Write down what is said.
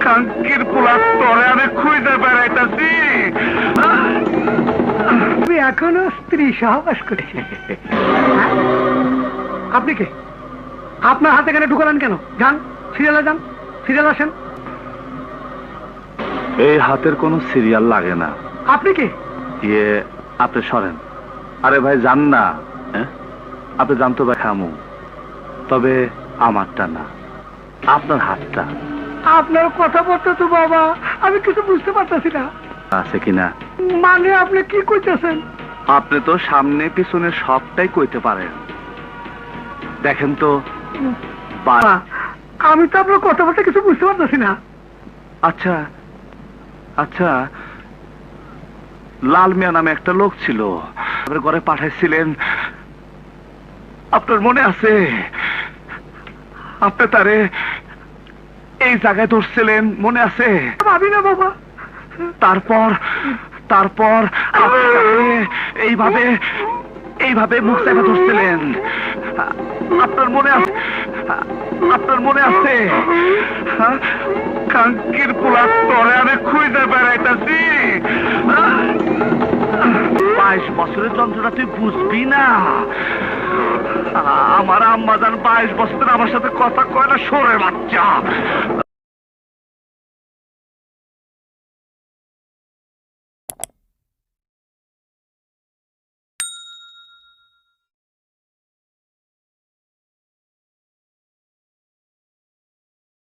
কাঙ্কির পোলা তরে আমি খুঁজে বেড়াইতাছি। তুমি এখনও স্ত্রী সহবাস করছে। আপনি কে? আপনার হাতে কেন ঢুকালেন কেন? যান সিরিয়ালে যান সিরিয়াল আসেন। এই হাতের কোনো সিরিয়াল লাগে না। আপনি কে? ইয়ে আপনি সরেন। আরে ভাই যান না হ্যাঁ? আপনি জানতো ভাই খামু। তবে আমারটা না আপনার হাতটা। আপনার কথা বলতে তো বাবা আমি কিছু বুঝতে পারতেছি না। আছে কিনা মানে আপনি কি করতেছেন আপনি তো সামনে পিছনে সবটাই কইতে পারেন। দেখেন তো বাবা, আমি তো আপনার কথা বলতে কিছু বুঝতে পারতেছি না। আচ্ছা আচ্ছা লাল মিয়া নামে একটা লোক ছিল। আপনার ঘরে পাঠাইছিলেন। আপনার মনে আছে? আপনি তারে এই জায়গায় ধরছিলেন মনে আছে? ভাবি না বাবা। তারপর তারপর এইভাবে এইভাবে মুখ চেপে ধরছিলেন আপনার মনে আছে? আপনার মনে আছে? হ্যাঁ? কাঙ্কির পোলা তরে আমি খুঁজে বেড়াইতাছি। বাইশ বছরের যন্ত্রণা তুই বুঝবি না। আমার আম্মা যান বাইশ বছর আমার সাথে কথা কয় না সরে বাচ্চা।